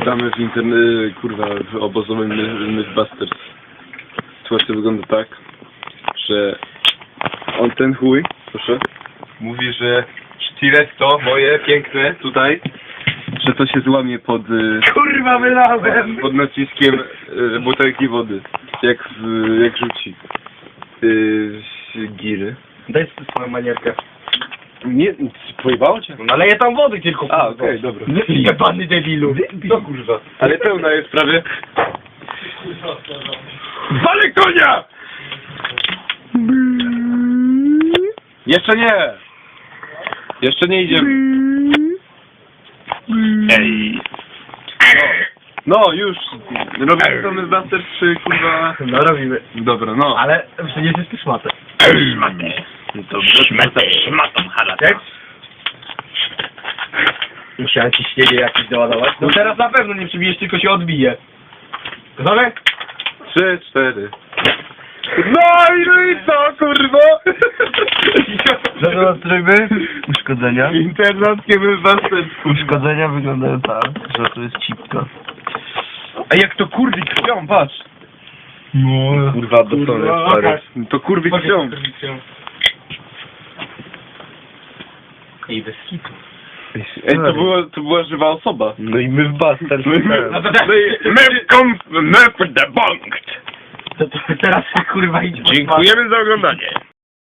Witamy w internecie, kurwa, w obozowym My- Mythbusters. Sytuacja wygląda tak, że on ten chuj, proszę, mówi, że sztiletto moje piękne tutaj, że to się złamie pod, y, Kurwa wylałem! pod naciskiem y, butelki wody, jak, w- jak rzuci y, giry. Daj sobie swoją manierkę. Nie, pojebało cię? No naleję tam wody tylko. A, kurwa. okej, dobra. Jebany debilu. No kurwa. Ale pełna jest prawie. Wale konia! Jeszcze nie! Jeszcze nie idziemy. Ej. No, już. Robimy to Mythbusters czy kurwa... No robimy. Dobra, no. Ale przecież jest szmatę. Szmatę. To szmatę, szmatą Jak? Musiałem ciśnienie jakieś doładować. No teraz na pewno nie przybijesz, tylko się odbije. Gotowe? Trzy, cztery. No i no i co, kurwa? Zademonstrujmy uszkodzenia. Internackie Mythbusters. Uszkodzenia wyglądają tak, że to jest cipka. A jak to kurwi krwią, patrz. No. Kurwa, dostałem Kurwa, stary. To kurwi krwią. I bez hitu. Ej, to, była, to była żywa osoba. No i my w Buster. No to tak. My come, my debunked. To, to teraz kurwa idzie. Dziękujemy za oglądanie.